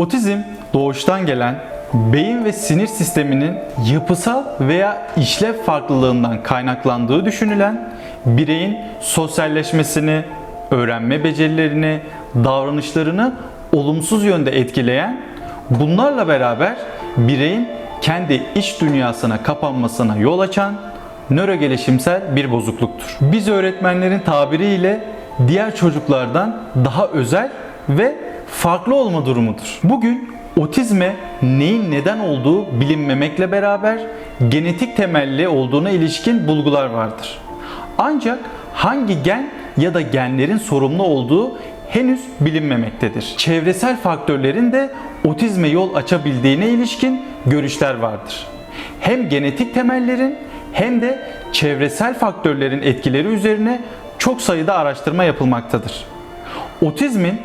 Otizm doğuştan gelen beyin ve sinir sisteminin yapısal veya işlev farklılığından kaynaklandığı düşünülen bireyin sosyalleşmesini, öğrenme becerilerini, davranışlarını olumsuz yönde etkileyen, bunlarla beraber bireyin kendi iç dünyasına kapanmasına yol açan nörogelişimsel bir bozukluktur. Biz öğretmenlerin tabiriyle diğer çocuklardan daha özel ve farklı olma durumudur. Bugün otizme neyin neden olduğu bilinmemekle beraber genetik temelli olduğuna ilişkin bulgular vardır. Ancak hangi gen ya da genlerin sorumlu olduğu henüz bilinmemektedir. Çevresel faktörlerin de otizme yol açabildiğine ilişkin görüşler vardır. Hem genetik temellerin hem de çevresel faktörlerin etkileri üzerine çok sayıda araştırma yapılmaktadır. Otizmin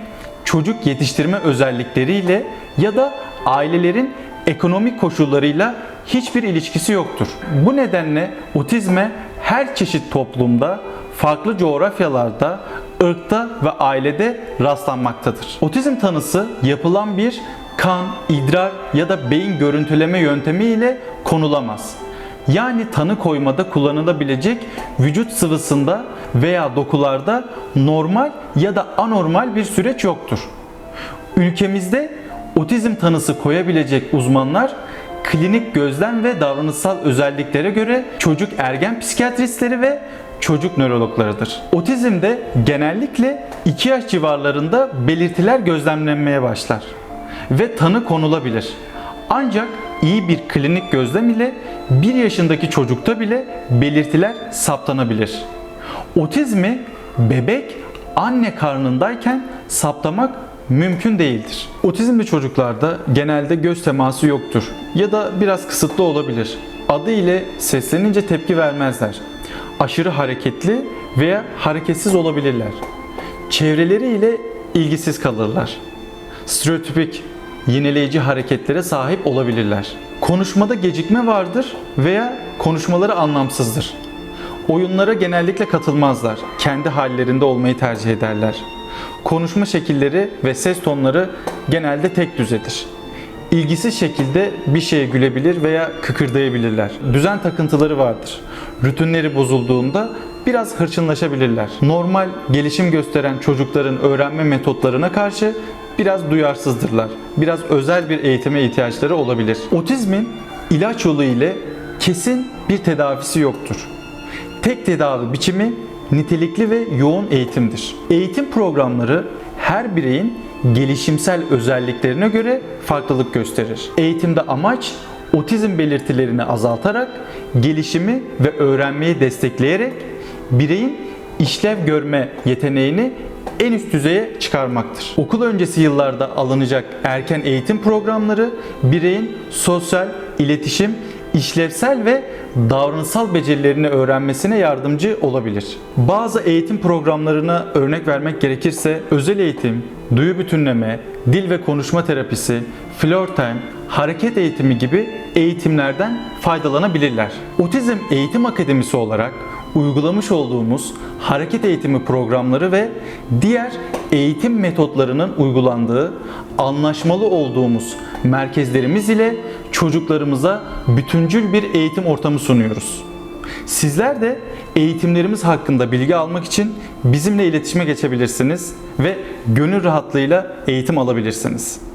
çocuk yetiştirme özellikleriyle ya da ailelerin ekonomik koşullarıyla hiçbir ilişkisi yoktur. Bu nedenle otizme her çeşit toplumda, farklı coğrafyalarda, ırkta ve ailede rastlanmaktadır. Otizm tanısı yapılan bir kan, idrar ya da beyin görüntüleme yöntemi ile konulamaz. Yani tanı koymada kullanılabilecek vücut sıvısında veya dokularda normal ya da anormal bir süreç yoktur. Ülkemizde otizm tanısı koyabilecek uzmanlar klinik gözlem ve davranışsal özelliklere göre çocuk ergen psikiyatristleri ve çocuk nörologlarıdır. Otizmde genellikle 2 yaş civarlarında belirtiler gözlemlenmeye başlar ve tanı konulabilir. Ancak iyi bir klinik gözlem ile 1 yaşındaki çocukta bile belirtiler saptanabilir. Otizmi bebek anne karnındayken saptamak mümkün değildir. Otizmli çocuklarda genelde göz teması yoktur ya da biraz kısıtlı olabilir. Adı ile seslenince tepki vermezler. Aşırı hareketli veya hareketsiz olabilirler. Çevreleriyle ilgisiz kalırlar. Stereotipik, yineleyici hareketlere sahip olabilirler. Konuşmada gecikme vardır veya konuşmaları anlamsızdır. Oyunlara genellikle katılmazlar. Kendi hallerinde olmayı tercih ederler. Konuşma şekilleri ve ses tonları genelde tek düzedir. İlgisiz şekilde bir şeye gülebilir veya kıkırdayabilirler. Düzen takıntıları vardır. Rutinleri bozulduğunda biraz hırçınlaşabilirler. Normal gelişim gösteren çocukların öğrenme metotlarına karşı biraz duyarsızdırlar. Biraz özel bir eğitime ihtiyaçları olabilir. Otizmin ilaç yolu ile kesin bir tedavisi yoktur. Tek tedavi biçimi nitelikli ve yoğun eğitimdir. Eğitim programları her bireyin gelişimsel özelliklerine göre farklılık gösterir. Eğitimde amaç otizm belirtilerini azaltarak gelişimi ve öğrenmeyi destekleyerek bireyin işlev görme yeteneğini en üst düzeye çıkarmaktır. Okul öncesi yıllarda alınacak erken eğitim programları bireyin sosyal, iletişim, işlevsel ve davranışsal becerilerini öğrenmesine yardımcı olabilir. Bazı eğitim programlarına örnek vermek gerekirse özel eğitim, duyu bütünleme, dil ve konuşma terapisi, floor time, hareket eğitimi gibi eğitimlerden faydalanabilirler. Otizm Eğitim Akademisi olarak uygulamış olduğumuz hareket eğitimi programları ve diğer eğitim metotlarının uygulandığı anlaşmalı olduğumuz merkezlerimiz ile çocuklarımıza bütüncül bir eğitim ortamı sunuyoruz. Sizler de eğitimlerimiz hakkında bilgi almak için bizimle iletişime geçebilirsiniz ve gönül rahatlığıyla eğitim alabilirsiniz.